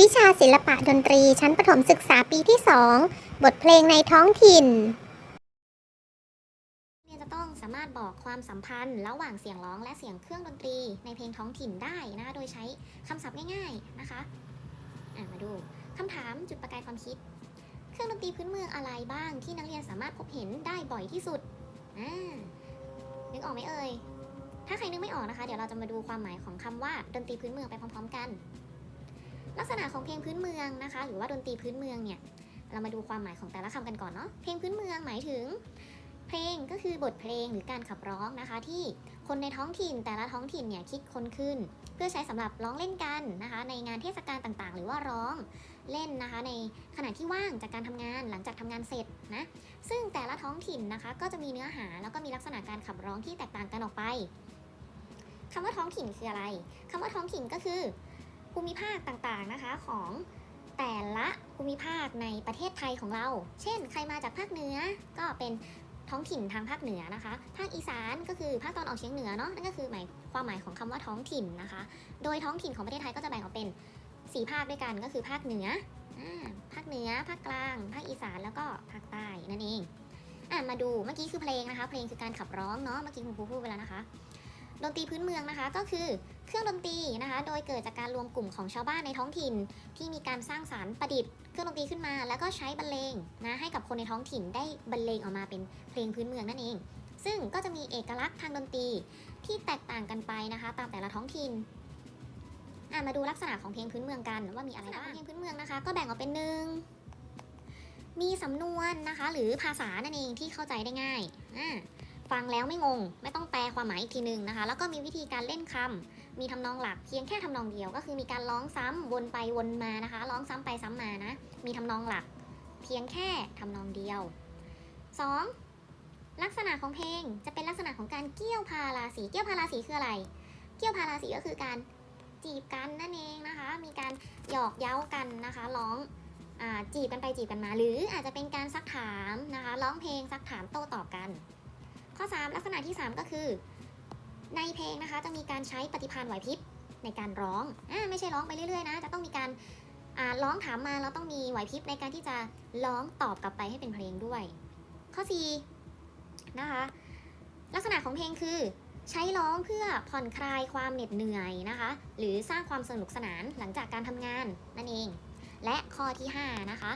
วิชาศิลปะดนตรีชั้นประถมศึกษาปีที่ 2 บทเพลงในท้องถิ่นเรียนจะต้องสามารถบอกความสัมพันธ์ ระหว่างเสียงร้องและเสียงเครื่องดนตรีในเพลงท้องถิ่นได้นะโดยใช้คำศัพท์ง่ายๆนะคะะมาดูคำถามจุดประกายความคิด เครื่องดนตรีพื้นเมืองอะไรบ้างที่นักเรียนสามารถพบเห็นได้บ่อยที่สุดนึกออกไหมเอ่ยถ้าใครนึกไม่ออกนะคะ เดี๋ยวเราจะมาดูความหมายของคำว่าดนตรีพื้นเมืองไปพร้อม ๆ กัน ลักษณะของเพลงพื้นเมืองนะคะ หรือว่าดนตรีพื้นเมืองเนี่ยเรามาดูความหมายของแต่ละคำกันก่อนเนาะเพลงพื้นเมืองหมายถึง เพลงก็คือบทเพลงหรือการขับร้องนะคะ ที่คนในท้องถิ่นแต่ละท้องถิ่นเนี่ยคิดค้นขึ้น เพื่อใช้สำหรับร้องเล่นกันนะคะ ในงานเทศกาลต่างๆ หรือว่าร้องเล่นนะคะ ในขณะที่ว่างจากการทำงานหลังจากทำงานเสร็จนะซึ่งแต่ละท้องถิ่นนะคะ ก็จะมีเนื้อหาแล้วก็มีลักษณะการขับร้องที่แตกต่างกันออกไปคำว่าท้องถิ่นคืออะไร คำว่าท้องถิ่นก็คือ ภูมิภาคต่างๆนะคะของแต่ละภูมิภาคในประเทศไทยของเรา เช่น ใครมาจากภาคเหนือก็เป็นท้องถิ่นทางภาคเหนือนะคะ ภาคอีสานก็คือภาคตอนออกเฉียงเหนือเนาะ นั่นก็คือหมายความหมายของคำว่าท้องถิ่นนะคะ โดยท้องถิ่นของประเทศไทยก็จะแบ่งออกเป็นสี่ภาคด้วยกัน ก็คือภาคเหนือ ภาคเหนือ ภาคกลาง ภาคอีสานแล้วก็ภาคใต้นั่นเอง อะมาดู เมื่อกี้คือเพลงนะคะ เพลงคือการขับร้องเนาะ เมื่อกี้คุณครูพูดไปแล้วนะคะ ดนตรีพื้นเมืองนะคะก็คือเครื่องดนตรีนะคะ โดยเกิดจากการรวมกลุ่มของชาวบ้านในท้องถิ่น ที่มีการสร้างสารรค์ประดิษฐ์เครื่องดนตรีขึ้นมา แล้วก็ใช้บรรเลงนะให้กับคนในท้องถิ่นได้บรรเลงออกมาเป็นเพลงพื้นเมืองนั่นเอง ซึ่งก็จะมีเอกลักษณ์ทางดนตรีที่แตกต่างกันไปนะคะ ตามแต่ละท้องถิ่นมาดูลักษณะของเพลงพื้นเมืองกันว่ามีอะไรบ้างเพลงพื้นเมืองนะคะ ก็แบ่งออกเป็นหนึ่งมีสำนวนนะคะ หรือภาษานั่นเองที่เข้าใจได้ง่ายอ่า ฟังแล้วไม่งง ไม่ต้องแปลความหมายอีกทีหนึ่งนะคะ แล้วก็มีวิธีการเล่นคำมีทำนองหลักเพียงแค่ทำนองเดียว ก็คือมีการร้องซ้ำวนไปวนมานะคะ ร้องซ้ำไปซ้ำมานะ มีทำนองหลัก เพียงแค่ทำนองเดียว 2. ลักษณะของเพลงจะเป็นลักษณะของการเกี่ยวพาราสีเกี่ยวพาราสีคืออะไร เกี่ยวพาราสีก็คือการจีบกันนั่นเองนะคะ มีการหยอกเย้ากันนะคะ ร้องอจีบกันไปจีบกันมา หรืออาจจะเป็นการซักถามนะคะ ร้องเพลงซักถามโต้ตอบกัน ข้อ 3 ลักษณะที่ 3 ก็คือ ในเพลงนะคะจะมีการใช้ปฏิภาณไหวพริบในการร้องอ่าไม่ใช่ร้องไปเรื่อยๆนะ จะต้องมีการร้องถามมาแล้วต้องมีไหวพริบในการที่จะร้องตอบกลับไปให้เป็นเพลงด้วย ข้อ4นะคะลักษณะของเพลงคือ ใช้ร้องเพื่อผ่อนคลายความเหน็ดเหนื่อยนะคะ หรือสร้างความสนุกสนานหลังจากการทำงานนั่นเอง และข้อที่ 5 นะคะ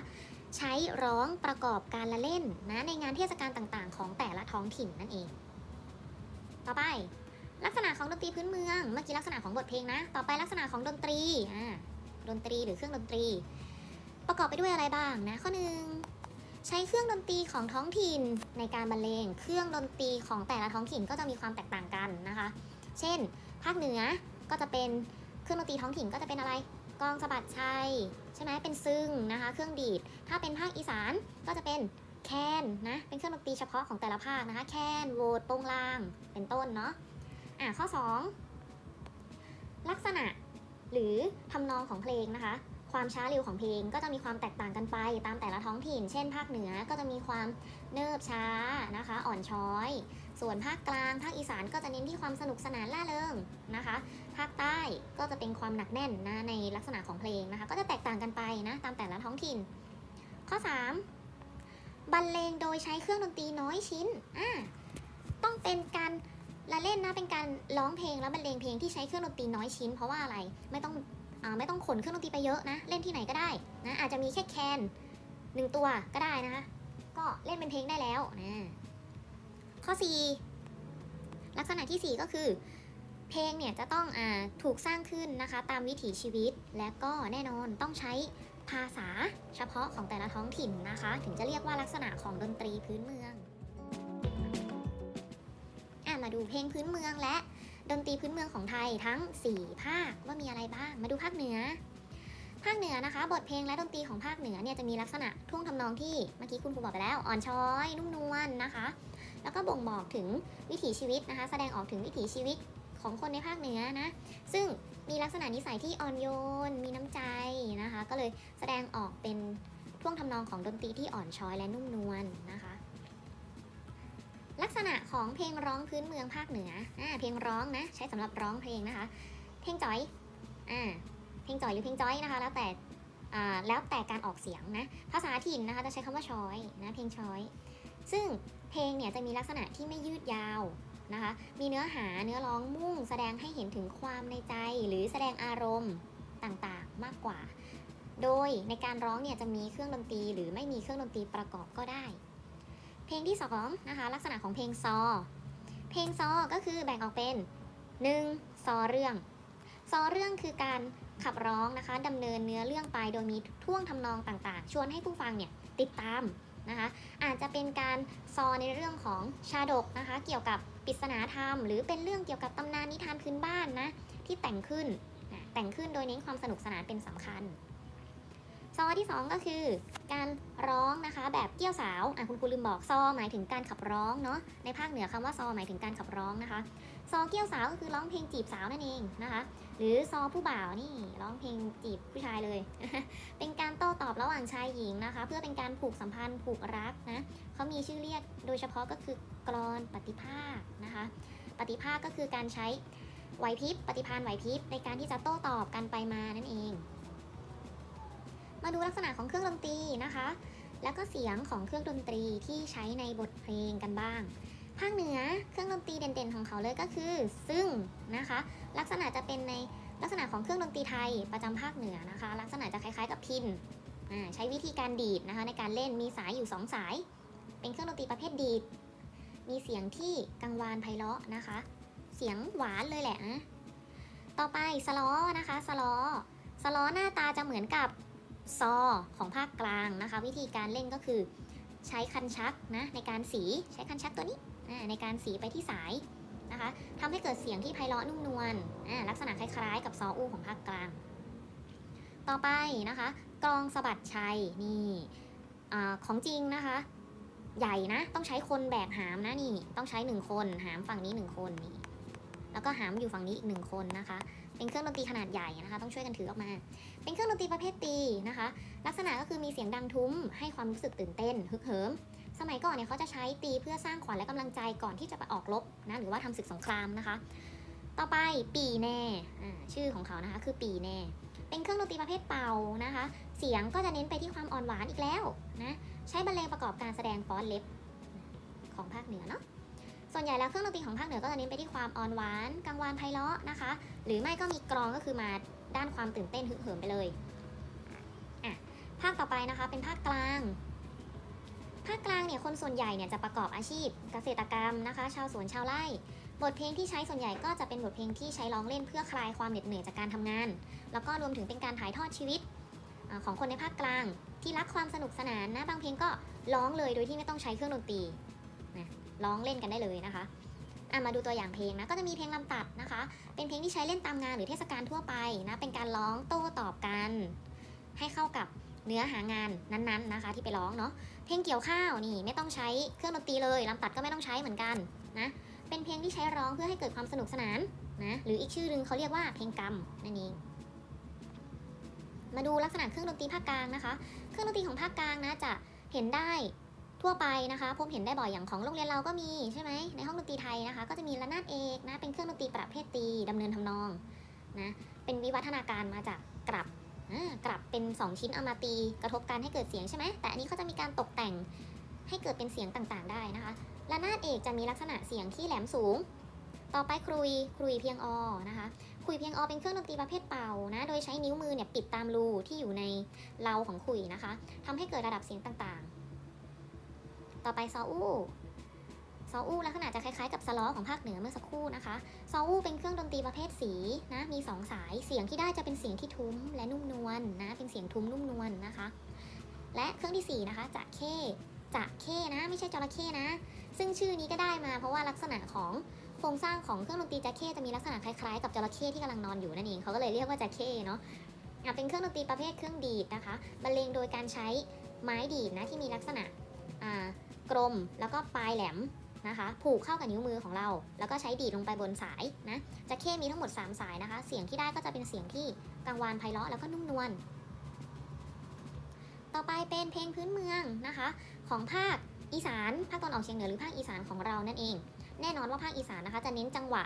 ใช้ร้องประกอบการละเล่นนะในงานเทศกาลต่างๆ ของแต่ละท้องถิ่นนั่นเอง ต่อไป ลักษณะของดนตรีพื้นเมืองเมื่อกี้ลักษณะของบทเพลงนะ ต่อไปลักษณะของดนตรีอ่าดนตรีหรือเครื่องดนตรี ประกอบไปด้วยอะไรบ้างนะ ข้อหนึ่งใช้เครื่องดนตรีของท้องถิ่นในการบรรเลง เครื่องดนตรีของแต่ละท้องถิ่นก็จะมีความแตกต่างกันนะคะ เช่น ภาคเหนือก็จะเป็นเครื่องดนตรีท้องถิ่นก็จะเป็นอะไร กองสะบัดชัยใช่ไหมเป็นซึ่งนะคะ เครื่องดีด ถ้าเป็นภาคอีสานก็จะเป็นแคนนะ เป็นเครื่องดนตรีเฉพาะของแต่ละภาคนะคะ แคนโวดโปงลาง เป็นต้นเนาะ อะข้อ 2 ลักษณะหรือทำนองของเพลงนะคะ ความช้าเร็วของเพลงก็จะมีความแตกต่างกันไปตามแต่ละท้องถิ่น เช่น ภาคเหนือก็จะมีความ เนิบช้านะคะ อ่อนช้อย ส่วนภาคกลางภาคอีสานก็จะเน้นที่ความสนุกสนานล่าเริงนะคะ ภาคใต้ก็จะเป็นความหนักแน่นนะในลักษณะของเพลงนะคะ ก็จะแตกต่างกันไปนะตามแต่ละท้องถิ่น ข้อ 3 บรรเลงโดยใช้เครื่องดนตรีน้อยชิ้นอ่าต้องเป็นการละเล่นนะเป็นการร้องเพลงแล้วบรรเลงเพลงที่ใช้เครื่องดนตรีน้อยชิ้น เพราะว่าอะไรไม่ต้องอไม่ต้องขนเครื่องดนตรีไปเยอะนะ เล่นที่ไหนก็ได้นะอาจจะมีแค่แคนหนึ่งตัวก็ได้นะคะ ก็เล่นเป็นเพลงได้แล้วนะข้อ 4 ลักษณะทีสี่4 ก็คือ เพลงเนี่ยจะต้องอาถูกสร้างขึ้นนะคะ ตามวิถีชีวิตและก็แน่นอนต้องใช้ภาษาเฉพาะของแต่ละท้องถิ่นนะคะ ถึงจะเรียกว่าลักษณะของดนตรีพื้นเมืองอะมาดูเพลงพื้นเมืองและดนตรีพื้นเมืองของไทยทั้ง 4 ภาคว่ามีอะไรบ้าง มาดูภาคเหนือ ภาคเหนือนะคะ บทเพลงและดนตรีของภาคเหนือเนี่ยจะมีลักษณะท่วงทำนองที่เมื่อกี้คุณครูบอกไปแล้ว อ่อนช้อย นุ่มนวลนะคะ แล้วก็บ่งบอกถึงวิถีชีวิตนะคะ แสดงออกถึงวิถีชีวิตของคนในภาคเหนือนะ ซึ่งมีลักษณะนิสัยที่อ่อนโยน มีน้ำใจนะคะ ก็เลยแสดงออกเป็นท่วงทำนองของดนตรีที่อ่อนช้อยและนุ่มนวลนะคะ ลักษณะของเพลงร้องพื้นเมืองภาคเหนืออเพลงร้องนะ ใช้สำหรับร้องเพลงนะคะ เพลงจอยอ่า ลงจอยหรือเพลงจอยนะคะ แล้วแต่แล้วแต่การออกเสียงนะ ภาษาถิ่นนะคะจะใช้คำว่าช้อยนะเพลงช้อย ซึ่งเพลงเนี่ยจะมีลักษณะที่ไม่ยืดยาวนะคะ มีเนื้อหาเนื้อร้องมุ่ง แสดงให้เห็นถึงความในใจหรือแสดงอารมณ์ต่างๆมากกว่า โดยในการร้องเนี่ยจะมีเครื่องดนตรีหรือไม่มีเครื่องดนตรีประกอบก็ได้ เพลงที่สองนะคะลักษณะของเพลงซอ เพลงซอ ก็คือแบ่งออกเป็น 1. ซอเรื่อง ซอเรื่องคือการ ขับร้องนะคะดำเนินเนื้อเรื่องไปโดยมีท่วงทำนองต่างๆ ชวนให้ผู้ฟังเนี่ยติดตามนะคะ อาจจะเป็นการซอในเรื่องของชาดกนะคะ เกี่ยวกับปริศนาธรรม หรือเป็นเรื่องเกี่ยวกับตำนานนิทานพื้นบ้านนะที่แต่งขึ้นแต่งขึ้นโดยเน้นความสนุกสนานเป็นสำคัญซอที่ 2 ก็คือ การร้องนะคะแบบเกี่ยวสาวอะคุณครูลืมบอกซอหมายถึงการขับร้องเนาะในภาคเหนือคำว่าซอหมายถึงการขับร้องนะคะซอเกี่ยวสาวก็คือร้องเพลงจีบสาวนั่นเองนะคะ หรือซอผู้บ่าวนี่ร้องเพลงจีบผู้ชายเลย เป็นการโต้ตอบระหว่างชายหญิงนะคะ เพื่อเป็นการผูกสัมพันธ์ผูกรักนะเขามีชื่อเรียกโดยเฉพาะก็คือกรอนปฏิภาคนะคะ ปฏิภาคก็คือการใช้ไหวพริบปฏิภาณไหวพริบในการที่จะโต้ตอบกันไปมานั่นเอง มาดูลักษณะของเครื่องดนตรีนะคะ แล้วก็เสียงของเครื่องดนตรีที่ใช้ในบทเพลงกันบ้าง ภาคเหนือเครื่องดนตรีเด่นๆของเขาเลยก็คือ ซึ่งนะคะ ลักษณะจะเป็นในลักษณะของเครื่องดนตรีไทยประจำภาคเหนือนะคะ ลักษณะจะคล้ายๆกับพินใช้วิธีการดีดนะคะในการเล่นมีสายอยู่ 2 สาย เป็นเครื่องดนตรีประเภทดีด มีเสียงที่กังวานไพเราะนะคะ เสียงหวานเลยแหละ ต่อไปสล้อนะคะสล้อสล้อหน้าตาจะเหมือนกับซอของภาคกลางนะคะ วิธีการเล่นก็คือใช้คันชักนะในการสีใช้คันชักตัวนี้ ในการสีไปที่สายนะคะทำให้เกิดเสียงที่ไพเราะนุ่มนวลลักษณะคล้ายๆ กับซออูของภาคกลาง ต่อไปนะคะกลองสะบัดชัยนี่อของจริงนะคะ ใหญ่นะต้องใช้คนแบกหามนะนี่ต้องใช้หนึ่งคนหามฝั่งนี้หนึ่งคนนี่แล้วก็หามอยู่ฝั่งนี้อีกหนึ่งคนนะคะ เป็นเครื่องดนตรีขนาดใหญ่นะคะ ต้องช่วยกันถือออกมา เป็นเครื่องดนตรีประเภทตีนะคะ ลักษณะก็คือมีเสียงดังทุ้มให้ความรู้สึกตื่นเต้นฮึกเหิม สมัยก่อนเนี่ยเขาจะใช้ตีเพื่อสร้างขวัญและกำลังใจก่อนที่จะไปออกรบนะหรือว่าทำศึกสงครามนะคะ ต่อไปปีแน่ชื่อของเขานะคะ คือปีแน่เป็นเครื่องดนตรีประเภทเป่านะคะ เสียงก็จะเน้นไปที่ความอ่อนหวานอีกแล้วนะใช้บรรเลงประกอบการแสดงฟ้อนเล็บของภาคเหนือเนาะส่วนใหญ่แล้วเครื่องดนตรีของภาคเหนือก็จะเน้นไปที่ความอ่อนหวานกังวานไพเราะนะคะ หรือไม่ก็มีกรองก็คือมาด้านความตื่นเต้นฮึกเหิมไปเลยอะภาคต่อไปนะคะเป็นภาคกลางาคกลางเนี่ยคนส่วนใหญ่เนี่ยจะประกอบอาชีพเกษตรกรรมนะคะ ชาวสวนชาวไร่ บทเพลงที่ใช้ส่วนใหญ่ก็จะเป็นบทเพลงที่ใช้ร้องเล่นเพื่อคลายความเหน็ดเหนื่อยจากการทำงาน แล้วก็รวมถึงเป็นการถ่ายทอดชีวิตอของคนในภาคกลาง ที่รักความสนุกสนานนะบางเพลงก็ร้องเลยโดยที่ไม่ต้องใช้เครื่องดนตรีนะร้องเล่นกันได้เลยนะคะอะมาดูตัวอย่างเพลงนะก็จะมีเพลงลำตัดนะคะ เป็นเพลงที่ใช้เล่นตามงานหรือเทศกาลทั่วไปนะเป็นการร้องโต้ตอบกัน ให้เข้ากับ เนื้อหางานนั้นๆนะคะ ที่ไปร้องเนาะเพลงเกี่ยวข้าวนี่ไม่ต้องใช้เครื่องดนตรีเลยลำตัดก็ไม่ต้องใช้เหมือนกันนะเป็นเพลงที่ใช้ร้องเพื่อให้เกิดความสนุกสนานนะหรืออีกชื่อหนึ่งเขาเรียกว่าเพลงกรรมนั่นเองมาดูลักษณะเครื่องดนตรีภาคกลางนะคะ เครื่องดนตรีของภาคกลางนะจะเห็นได้ทั่วไปนะคะ พบเห็นได้บ่อยอย่างของโรงเรียนเราก็มีใช่ไหมในห้องดนตรีไทยนะคะ ก็จะมีระนาดเอกนะเป็นเครื่องดนตรีประเภทตีดำเนินทำนองนะเป็นวิวัฒนาการมาจากกลับ กลับเป็น 2 ชิ้นเอามาตีกระทบกันให้เกิดเสียงใช่ไหมแต่อันนี้เขาจะมีการตกแต่งให้เกิดเป็นเสียงต่างๆ ได้นะคะระนาดเอกจะมีลักษณะเสียงที่แหลมสูง ต่อไปครุยครุยเพียงอนะคะครุยเพียงอเป็นเครื่องดนตรีประเภทเป่านะโดยใช้นิ้วมือเนี่ยปิดตามรูที่อยู่ในเลาของครุยนะคะทำให้เกิดระดับเสียงต่างๆ ต่อไปซออู้ ซออู้ลักษณะจะคล้ายๆกับสล้อของภาคเหนือเมื่อสักครู่นะคะ ซอวูเป็นเครื่องดนตรีประเภทสีนะมี 2 สายเสียงที่ได้จะเป็นเสียงที่ทุ้มและนุ่มนวลนะเป็นเสียงทุ้มนุ่มนวลนะคะ และเครื่องที่4นะคะจะเข้จะเข้นะไม่ใช่จระเข้นะ ซึ่งชื่อนี้ก็ได้มาเพราะว่าลักษณะของโครงสร้างของเครื่องดนตรีจะเข้จะมีลักษณะคล้ายๆกับจระเข้ที่กำลังนอนอยู่นั่นเองเขาก็เลยเรียกว่าจะเข้เนาะเป็นเครื่องดนตรีประเภทเครื่องดีดนะคะบรรเลงโดยการใช้ไม้ดีดนะที่มีลักษณะกลมแล้วก็ปลายแหลม นะคะ ผูกเข้ากับนิ้วมือของเรา แล้วก็ใช้ดีดลงไปบนสายนะจะเข้มีทั้งหมด 3 สายนะคะ เสียงที่ได้ก็จะเป็นเสียงที่กังวานไพเราะแล้วก็นุ่มนวลต่อไปเป็นเพลงพื้นเมืองนะคะ ของภาคอีสานภาคตะวันออกเฉียงเหนือหรือภาคอีสานของเรานั่นเอง แน่นอนว่าภาคอีสานนะคะ จะเน้นจังหวะ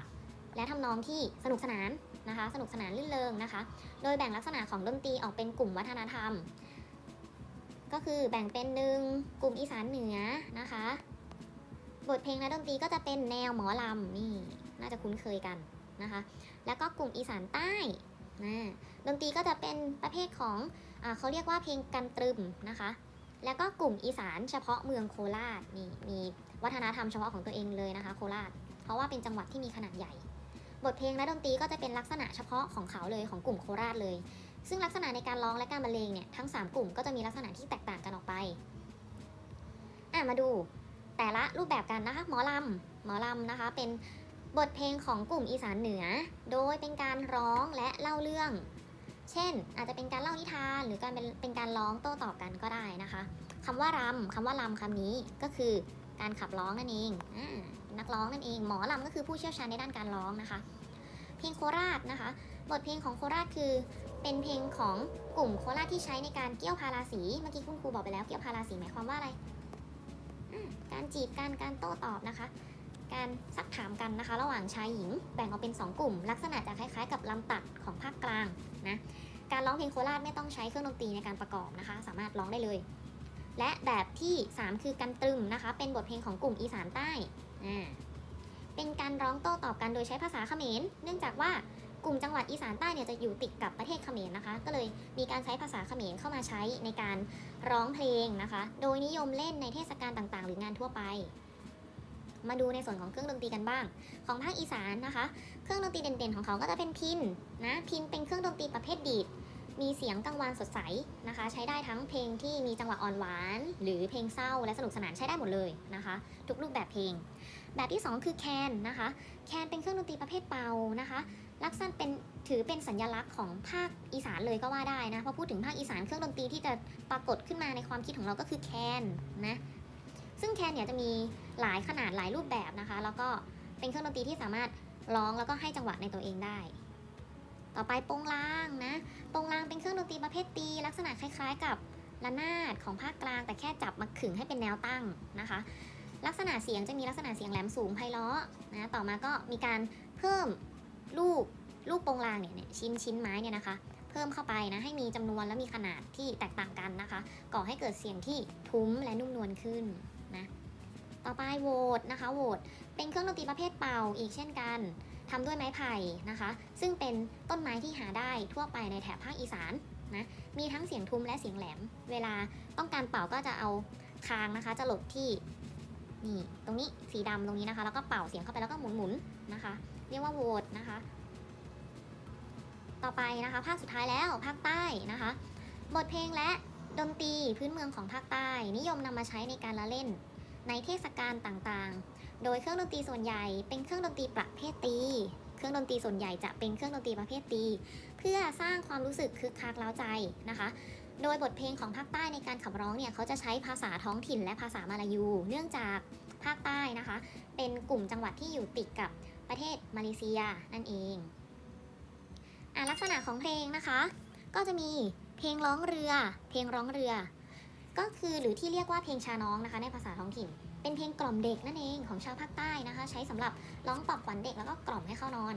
และทำนองที่สนุกสนานนะคะ สนุกสนานลื่นเริงนะคะ โดยแบ่งลักษณะของดนตรีออกเป็นกลุ่มวัฒนธรรม ก็คือแบ่งเป็นหนึ่งกลุ่มอีสานเหนือนะคะ บทเพลงและดนตรีก็จะเป็นแนวหมอลำนี่น่าจะคุ้นเคยกันนะคะ แล้วก็กลุ่มอีสานใต้นะดนตรีก็จะเป็นประเภทของอเขาเรียกว่าเพลงกันตรึมนะคะ แล้วก็กลุ่มอีสานเฉพาะเมืองโคราชนี่มีวัฒนธรรมเฉพาะของตัวเองเลยนะคะ โคราช เพราะว่าเป็นจังหวัดที่มีขนาดใหญ่ บทเพลงและดนตรีก็จะเป็นลักษณะเฉพาะของเขาเลยของกลุ่มโคราชเลย ซึ่งลักษณะในการร้องและการบรรเลงเนี่ยทั้ง 3 กลุ่มก็จะมีลักษณะที่แตกต่างกันออกไปอะมาดู แต่ละรูปแบบกันนะคะหมอลำหมอลำนะคะเป็นบทเพลงของกลุ่มอีสานเหนือ โดยเป็นการร้องและเล่าเรื่อง เช่น อาจจะเป็นการเล่านิทานหรือการเป็นเป็นการร้องโต้ตอบกันก็ได้นะคะคำว่ารำคำว่ารำคำนี้ก็คือการขับร้องนั่นเองอนักร้องนั่นเอง หมอลำก็คือผู้เชี่ยวชาญในด้านการร้องนะคะ เพลงโคราชนะคะ บทเพลงของโคราชคือ เป็นเพลงของกลุ่มโคราชที่ใช้ในการเกี่ยวพาราสี เมื่อกี้คุณครูบอกไปแล้วเกี่ยวพาราสีหมายความว่าอะไร การจีบกันการโต้ตอบนะคะ การซักถามกันนะคะ ระหว่างชายหญิงแบ่งออกเป็น 2 กลุ่ม ลักษณะจะคล้ายๆ กับลำตัดของภาคกลางนะการร้องเพลงโคราชไม่ต้องใช้เครื่องดนตรีในการประกอบนะคะ สามารถร้องได้เลย และแบบที่ 3 คือกันตรึมนะคะ เป็นบทเพลงของกลุ่มอีสานใต้เป็นการร้องโต้ตอบกันโดยใช้ภาษาเขมร เนื่องจากว่า กลุ่มจังหวัดอีสานใต้เนี่ยจะอยู่ติดกับประเทศเขมรนะคะ ก็เลยมีการใช้ภาษาเขมรเข้ามาใช้ในการร้องเพลงนะคะ โดยนิยมเล่นในเทศกาลต่างๆ หรืองานทั่วไป มาดูในส่วนของเครื่องดนตรีกันบ้าง ของภาคอีสานนะคะ เครื่องดนตรีเด่นๆของเขาก็จะเป็นพินนะพินเป็นเครื่องดนตรีประเภทดีดมีเสียงกังวานสดใสนะคะ ใช้ได้ทั้งเพลงที่มีจังหวะอ่อนหวาน หรือเพลงเศร้าและสนุกสนานใช้ได้หมดเลยนะคะ ทุกรูปแบบเพลง แบบที่ 2 คือแคนนะคะ แคนเป็นเครื่องดนตรีประเภทเป่านะคะ ลักษณะเป็นถือเป็นสัญลักษณ์ของภาคอีสานเลยก็ว่าได้นะพอพูดถึงภาคอีสานเครื่องดนตรีที่จะปรากฏขึ้นมาในความคิดของเราก็คือแคนนะซึ่งแคนเนี่ยจะมีหลายขนาดหลายรูปแบบนะคะ แล้วก็เป็นเครื่องดนตรีที่สามารถร้องแล้วก็ให้จังหวะในตัวเองได้ ต่อไปโปงลางนะโปงลางเป็นเครื่องดนตรีประเภทตีลักษณะคล้าย ๆ กับระนาดของภาคกลาง แต่แค่จับมาขึงให้เป็นแนวตั้งนะคะ ลักษณะเสียงจะมีลักษณะเสียงแหลมสูงไพเราะนะต่อมาก็มีการเพิ่ม ลูกลูกโปงลางเนี่ยเนี่ยชิ้นชิ้นไม้เนี่ยนะคะ เพิ่มเข้าไปนะให้มีจำนวนและมีขนาดที่แตกต่างกันนะคะ ก่อให้เกิดเสียงที่ทุ้มและนุ่มนวลขึ้นนะต่อไปโหวตนะคะโหวตเป็นเครื่องดนตรีประเภทเป่าอีกเช่นกันทำด้วยไม้ไผ่นะคะ ซึ่งเป็นต้นไม้ที่หาได้ทั่วไปในแถบภาคอีสานนะมีทั้งเสียงทุ้มและเสียงแหลม เวลาต้องการเป่าก็จะเอาคางนะคะ จะหลบที่นี่ตรงนี้สีดำตรงนี้นะคะ แล้วก็เป่าเสียงเข้าไปแล้วก็หมุนๆนะคะ รียกว่าโหวตนะคะ ต่อไปนะคะ ภาคสุดท้ายแล้วภาคใต้นะคะ บทเพลงและดนตรีพื้นเมืองของภาคใต้ นิยมนำมาใช้ในการละเล่น ในเทศกาลต่างๆ โดยเครื่องดนตรีส่วนใหญ่เป็นเครื่องดนตรีประเภทตี เครื่องดนตรีส่วนใหญ่จะเป็นเครื่องดนตรีประเภทตี เพื่อสร้างความรู้สึกคึกคักเล้าใจนะคะ โดยบทเพลงของภาคใต้ในการขับร้องเนี่ยเขาจะใช้ภาษาท้องถิ่นและภาษามาลายู เนื่องจากภาคใต้นะคะ เป็นกลุ่มจังหวัดที่อยู่ติดกับ ประเทศมาเลเซียนั่นเองอะลักษณะของเพลงนะคะ ก็จะมีเพลงร้องเรือ เพลงร้องเรือ ก็คือหรือที่เรียกว่าเพลงชาน้องนะคะ ในภาษาท้องถิ่น เป็นเพลงกล่อมเด็กนั่นเองของชาวภาคใต้นะคะ ใช้สำหรับร้องปลอบขวัญเด็กแล้วก็กล่อมให้เข้านอน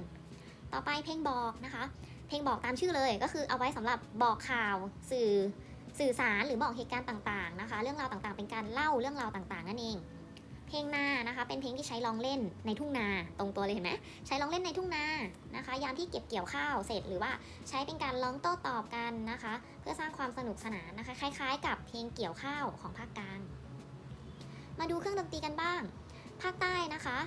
ต่อไปเพลงบอกนะคะ เพลงบอกตามชื่อเลยก็คือเอาไว้สำหรับบอกข่าวสื่อสื่อสารหรือบอกเหตุการณ์ต่างๆนะคะ เรื่องราวต่างๆ เป็นการเล่าเรื่องราวต่างๆ นั่นเอง เพลงนานะคะ เป็นเพลงที่ใช้ร้องเล่นในทุ่งนาตรงตัวเลยเห็นไหมใช้ร้องเล่นในทุ่งนานะคะ ยามที่เก็บเกี่ยวข้าวเสร็จหรือว่าใช้เป็นการร้องโต้ตอบกันนะคะ เพื่อสร้างความสนุกสนานนะคะ คล้าย ๆ กับเพลงเกี่ยวข้าวของภาคกลาง มาดูเครื่องดนตรีกันบ้าง ภาคใต้นะคะ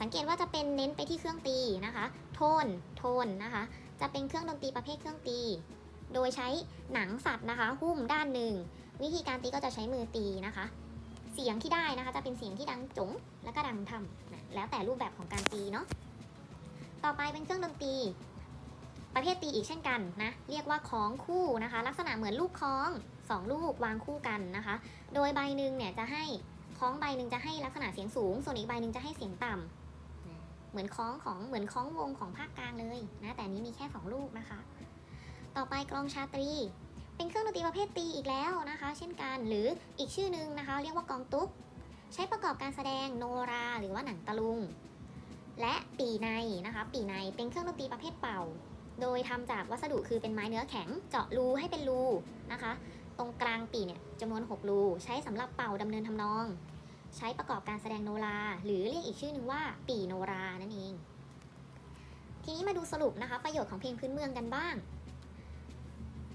สังเกตว่าจะเป็นเน้นไปที่เครื่องตีนะคะ โทนโทนนะคะ จะเป็นเครื่องดนตรีประเภทเครื่องตี โดยใช้หนังสัตว์นะคะ หุ้มด้านหนึ่ง วิธีการตีก็จะใช้มือตีนะคะ สียงที่ได้นะคะ จะเป็นเสียงที่ดังจงแล้วก็ดังทำนะแล้วแต่รูปแบบของการตีเนาะต่อไปเป็นเครื่องดนตรี ประเภทตีอีกเช่นกันนะเรียกว่าคล้องคู่นะคะ ลักษณะเหมือนลูกคล้องสองลูกวางคู่กันนะคะ โดยใบหนึ่งเนี่ยจะให้คล้องใบหนึ่งจะให้ลักษณะเสียงสูง ส่วนอีกใบหนึ่งจะให้เสียงต่ำนะเหมือนคล้องของเหมือนคล้องวงของภาคกลางเลยนะแต่นี้มีแค่สองลูกนะคะ ต่อไปกลองชาตรี เป็นเครื่องดนตรีประเภทตีอีกแล้วนะคะ เช่นกันหรืออีกชื่อหนึ่งนะคะ เรียกว่ากองตุ๊ก ใช้ประกอบการแสดงโนรา หรือว่าหนังตะลุง และปีในนะคะ ปีในเป็นเครื่องดนตรีประเภทเป่า โดยทำจากวัสดุคือเป็นไม้เนื้อแข็ง เจาะรูให้เป็นรูนะคะ ตรงกลางปีเนี่ยจำนวน 6 รู ใช้สำหรับเป่าดำเนินทำนอง ใช้ประกอบการแสดงโนรา หรือเรียกอีกชื่อหนึ่งว่าปีโนรานั่นเอง ทีนี้มาดูสรุปนะคะ ประโยชน์ของเพลงพื้นเมืองกันบ้าง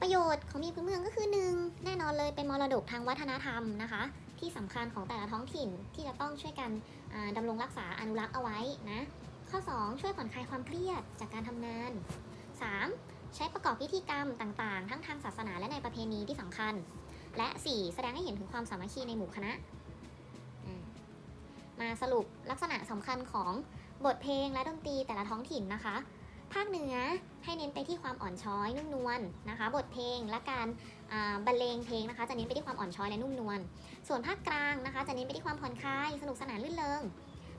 ประโยชน์ของเพลงพื้นเมืองก็คือหนึ่งแน่นอนเลยเป็นมรดกทางวัฒนธรรมนะคะ ที่สำคัญของแต่ละท้องถิ่นที่จะต้องช่วยกันอ่ารงรักษาอนุรักษ์เอาไว้นะข้อ 2 ช่วยผ่อนคลายความเครียดจากการทำงาน 3. ใช้ประกอบพิธีกรรมต่างๆ ทั้งทางศาสนาและในประเพณีที่สำคัญ และ 4. แสดงให้เห็นถึงความสามัคคีในหมู่คณะ มาสรุปลักษณะสำคัญของบทเพลงและดนตรีแต่ละท้องถิ่นนะคะ ภาคเหนือให้เน้นไปที่ความอ่อนช้อยนุ่มนวลนะคะ บทเพลงและการบรรเลงเพลงนะคะ จะเน้นไปที่ความอ่อนช้อยและนุ่มนวล ส่วนภาคกลางนะคะ จะเน้นไปที่ความผ่อนคลายสนุกสนานลื่นเริง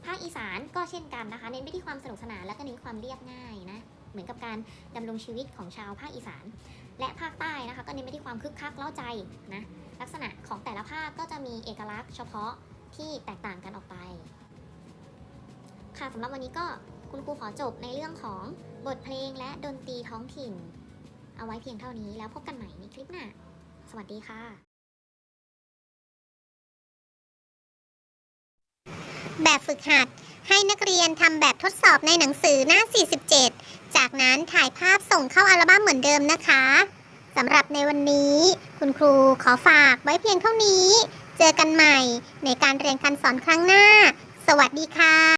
ภาคอีสานก็เช่นกันนะคะ เน้นไปที่ความสนุกสนานและก็เน้นความเรียบง่ายนะ เหมือนกับการดำรงชีวิตของชาวภาคอีสาน และภาคใต้นะคะ ก็เน้นไปที่ความคึกคักเล้าใจนะ ลักษณะของแต่ละภาคก็จะมีเอกลักษณ์เฉพาะที่แตกต่างกันออกไป ค่ะสำหรับวันนี้ก็ คุณครูขอจบในเรื่องของบทเพลงและดนตรีท้องถิ่น เอาไว้เพียงเท่านี้แล้วพบกันใหม่ในคลิปหน้า สวัสดีค่ะ แบบฝึกหัด ให้นักเรียนทำแบบทดสอบในหนังสือหน้า 47 จากนั้นถ่ายภาพส่งเข้าอัลบั้มเหมือนเดิมนะคะสำหรับในวันนี้ คุณครูขอฝากไว้เพียงเท่านี้ เจอกันใหม่ในการเรียนการสอนครั้งหน้า สวัสดีค่ะ